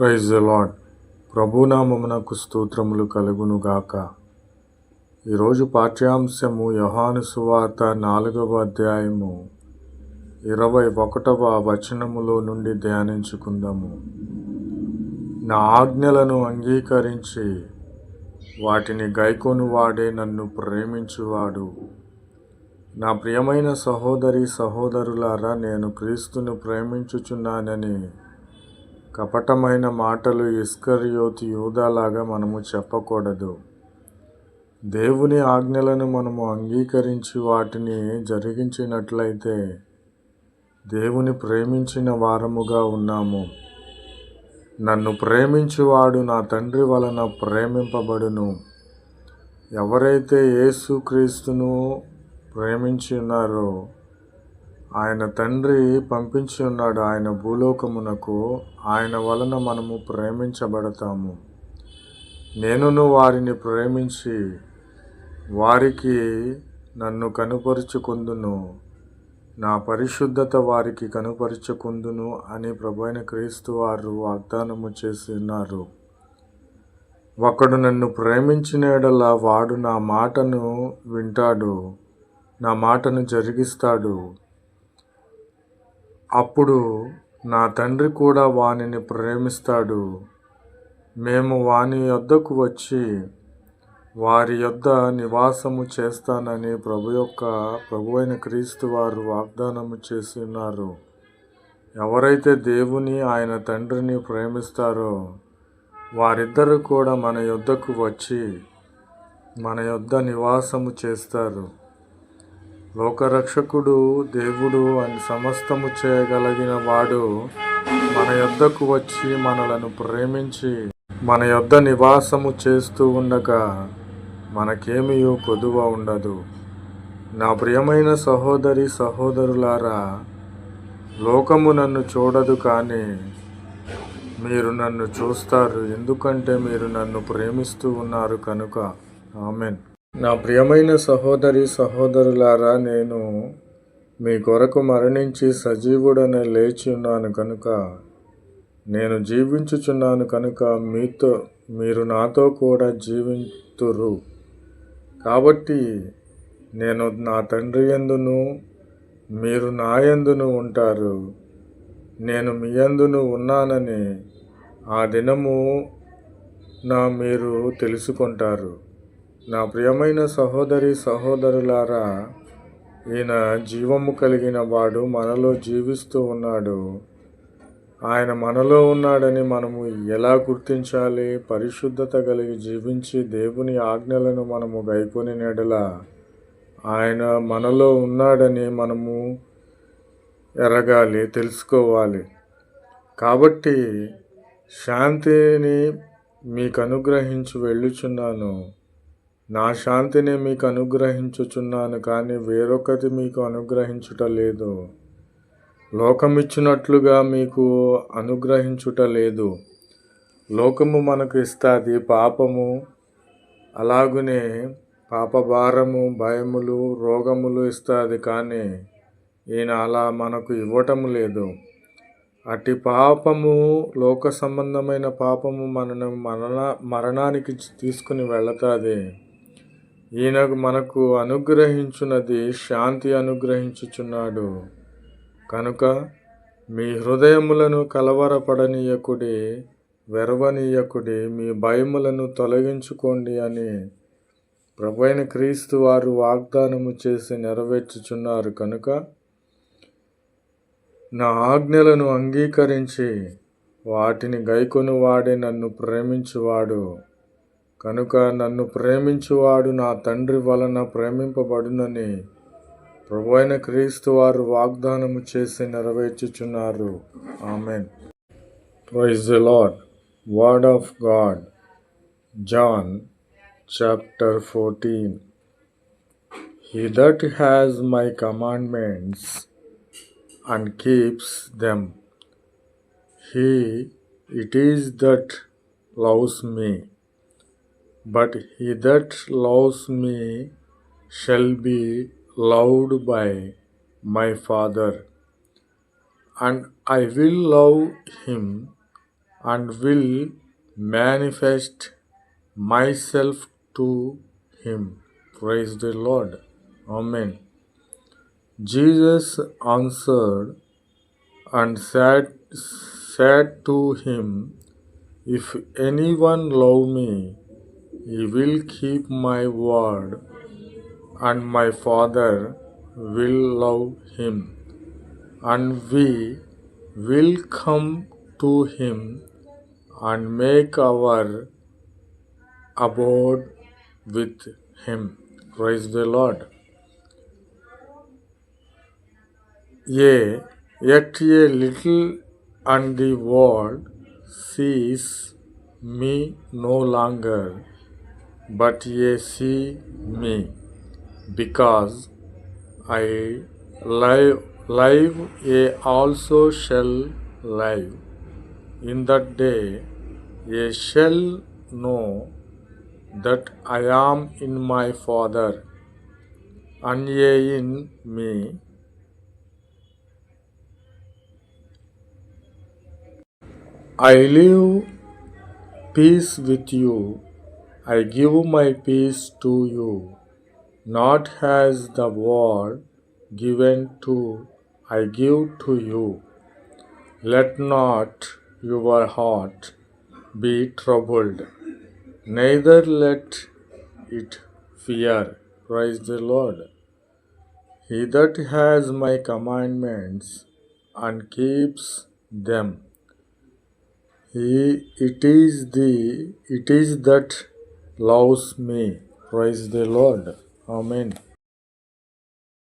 Praise lord ప్రభునామమునకు స్తోత్రములు కలుగునుగాక. ఈరోజు పాఠ్యాంశము యోహాను సువార్త నాలుగవ అధ్యాయము ఇరవై ఒకటవ వచనములో నుండి ధ్యానించుకుందాము. నా ఆజ్ఞలను అంగీకరించి వాటిని గైకొను వాడే నన్ను ప్రేమించువాడు. నా ప్రియమైన సహోదరి సహోదరులారా నేను క్రీస్తును ప్రేమించుచున్నానని కపటమైన మాటలు ఇస్కర్యోతి యూదాలాగా మనము చెప్పకూడదు. దేవుని ఆజ్ఞలను మనము అంగీకరించి వాటిని జరిగించినట్లయితే దేవుని ప్రేమించిన వారముగా ఉన్నాము. నన్ను ప్రేమించువాడు నా తండ్రి వలన ప్రేమింపబడును. ఎవరైతే యేసుక్రీస్తును ప్రేమించి ఉన్నారో ఆయన తండ్రి పంపించి ఉన్నాడు ఆయన భూలోకమునకు. ఆయన వలన మనము ప్రేమించబడతాము. నేనును వారిని ప్రేమించి వారికి నన్ను కనుపరుచుకుందును. నా పరిశుద్ధత వారికి కనుపరుచుకుందును అని ప్రభైన క్రీస్తు వారు వాగ్దానము చేసి ఉన్నారు. ఒకడు నన్ను ప్రేమించిన వాడు నా మాటను వింటాడు నా మాటను జరిగిస్తాడు. అప్పుడు నా తండ్రి కూడా వానిని ప్రేమిస్తాడు. మేము వాని యొద్దకు వచ్చి వారి యొద్ద నివాసము చేస్తానని ప్రభు యొక్క ప్రభు అయిన క్రీస్తు వారు వాగ్దానము చేస్తున్నారు ఎవరైతే దేవుని ఆయన తండ్రిని ప్రేమిస్తారో వారిద్దరూ కూడా మన యొద్దకు వచ్చి మన యొద్ద నివాసము చేస్తారు. లోకరక్షకుడు దేవుడు అని సమస్తము చేయగలిగిన వాడు మన యొద్దకు వచ్చి మనలను ప్రేమించి మన యొద్ద నివాసము చేస్తూ ఉండగా మనకేమీ కొదువ ఉండదు. నా ప్రియమైన సహోదరి సహోదరులారా లోకము నన్ను చూడదు కానీ మీరు నన్ను చూస్తారు. ఎందుకంటే మీరు నన్ను ప్రేమిస్తూ ఉన్నారు కనుక. ఆమెన్. నా ప్రియమైన సహోదరి సహోదరులారా నేను మీ కొరకు మరణించి సజీవుడనే లేచి ఉన్నాను కనుక నేను జీవించుచున్నాను కనుక మీతో మీరు నాతో కూడా జీవింతురు. కాబట్టి నేను నా తండ్రి ఎందును మీరు నాయందును ఉంటారు. నేను మీ యందును ఉన్నానని ఆ దినము నా మీరు తెలుసుకుంటారు. నా ప్రియమైన సహోదరి సహోదరులారా ఈయన జీవము కలిగిన వాడు మనలో జీవిస్తూ ఉన్నాడు. ఆయన మనలో ఉన్నాడని మనము ఎలా గుర్తించాలి? పరిశుద్ధత కలిగి జీవించి దేవుని ఆజ్ఞలను మనము గైకొని నెడల ఆయన మనలో ఉన్నాడని మనము ఎరగాలి తెలుసుకోవాలి. కాబట్టి శాంతిని మీకు అనుగ్రహించి వెళ్ళుచున్నాను. నా శాంతిని మీకు అనుగ్రహించుచున్నాను కానీ వేరొకటి మీకు అనుగ్రహించుట లేదు. లోకమిచ్చినట్లుగా మీకు అనుగ్రహించుట లేదు. లోకము మనకు ఇస్తుంది పాపము. అలాగునే పాపభారము భయములు రోగములు ఇస్తుంది కానీ ఈయన అలా మనకు ఇవ్వటం లేదు. అట్టి పాపము లోక సంబంధమైన పాపము మనను మరణ మరణానికి తీసుకుని వెళతాది. ఈయనకు మనకు అనుగ్రహించున్నది శాంతి అనుగ్రహించుచున్నాడు. కనుక మీ హృదయములను కలవరపడనీయకుడి వెరవనీయకుడి మీ భయములను తొలగించుకోండి అని ప్రభైన క్రీస్తు వారు వాగ్దానము చేసి నెరవేర్చుచున్నారు. కనుక నా ఆజ్ఞలను అంగీకరించి వాటిని గైకొని వాడే నన్ను ప్రేమించువాడు. కనుక నన్ను ప్రేమించువాడు నా తండ్రి వలన ప్రేమింపబడునని ప్రభు అయిన క్రీస్తు వారు వాగ్దానము చేసి నెరవేర్చుచున్నారు. Amen. Praise the Lord word of God. John chapter fourteen. He that has my commandments and keeps them. He it is that loves me. But he that loves me shall be loved by my Father, and I will love him and will manifest myself to him. Praise the Lord. Amen. Jesus answered and said, said to him, If anyone love me, he will keep my word, and my Father will love him, and we will come to him and make our abode with him. Praise the Lord. Yea, yet a little, and the world sees me no longer, but ye see me, because I live, live ye also shall live. In that day ye shall know that I am in my Father, and ye in me, I live peace with you. I give my peace to you. Not as the world given to I give to you. Let not your heart be troubled, neither let it fear. Praise the Lord. He that has my commandments and keeps them he, it is the it is that loves me. Praise the Lord. Amen.